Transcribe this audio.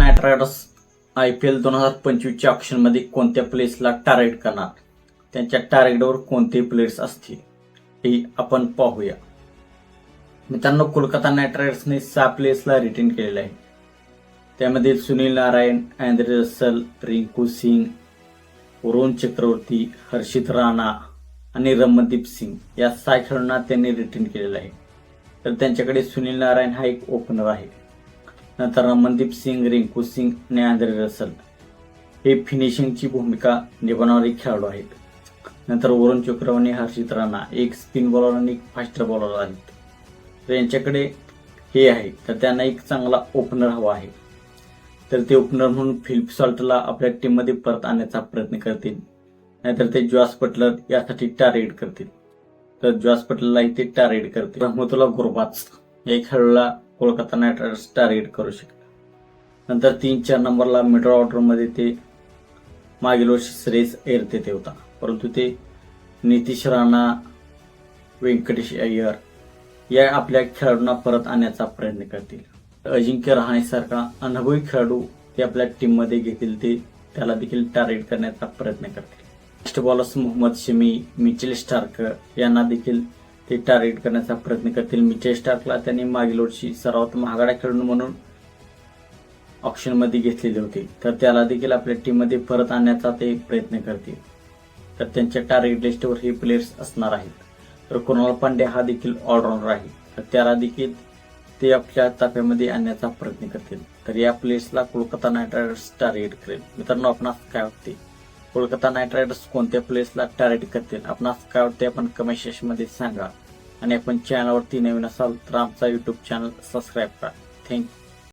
Knight Riders I P L दोन हजार पंचवीसच्या ऑप्शनमध्ये कोणत्या प्लेसला टार्गेट करणार? त्यांच्या टार्गेटवर कोणते प्लेयर्स असतील? हे आपण पाहूया. मित्रांनो कोलकाता नाईट रायडर्सने सहा प्लेयर्सला रिटेन केलेलं आहे. त्यामध्ये Sunil Narine Andre Russell Rinku Singh Varun Chakravarthy Harshit Rana आणि रमनदीप सिंग या सहा खेळाडूंना त्यांनी रिटेन केलेलं आहे. तर त्यांच्याकडे सुनील नारायण हा एक ओपनर आहे. नंतर रमनदीप सिंग रिंकू सिंग आणि आंद्रे रसल हे फिनिशिंगची भूमिका निभावणारे खेळाडू आहेत. नंतर वरुण चक्रवर्ती हर्षित राणा एक स्पिन बॉलर आणि एक फास्टर बॉलर आहेत. तर यांच्याकडे हे आहे. तर त्यांना एक चांगला ओपनर हवा आहे. तर ते ओपनर म्हणून फिलिप सॉल्टला आपल्या टीममध्ये परत आणण्याचा प्रयत्न करतील. नाहीतर ते जॉस पटलर यासाठी टार्गेट करतील. तर जॉस पटलला ते टार्गेट करतील. रहमतुल्ला गुरबाज या खेळाडूला कोलकाता नाईट रायडर्स टार्गेट करू शकतात नंतर तीन चार नंबरला मिडल ऑर्डरमध्ये ते मागील वर्षी श्रेयस एअर तेथे होता. परंतु ते नितीश राणा व्यंकटेश अय्यर या आपल्या खेळाडूंना परत आणण्याचा प्रयत्न करतील. अजिंक्य रहाणेसारखा अनुभवी खेळाडू ते आपल्या टीममध्ये घेतील ते त्याला देखील टार्गेट करण्याचा प्रयत्न करतील. Fast bowlers Mohammed Shami Mitchell Starc यांना देखील ते टार्गेट करण्याचा प्रयत्न करतील. मिचेल स्टार्कला त्यांनी मागील वर्षी सर्वात महागडा खेळाडू म्हणून ऑप्शनमध्ये घेतलेले होते. तर त्याला देखील आपल्या टीममध्ये परत आणण्याचा ते प्रयत्न करतील. तर त्यांच्या टार्गेट लिस्टवर हे प्लेयर्स असणार आहेत. तर कुणाल पांडे हा देखील ऑलराऊंडर आहे. तर त्याला देखील ते आपल्या ताफ्यामध्ये आणण्याचा प्रयत्न करतील. तर या प्लेयर्सला कोलकाता नाईट रायडर्स टार्गेट करेल. मित्रांनो आपणास काय वाटते कोलकाता नाईट रायडर्स कोणत्या प्लेसला टार्गेट करतील? आपणास काय वाटते आपण कमेंट सेक्शनमध्ये सांगा. आणि आपण चॅनलवरती नवीन असाल तर आमचा युट्यूब चॅनल सबस्क्राईब करा. Thank you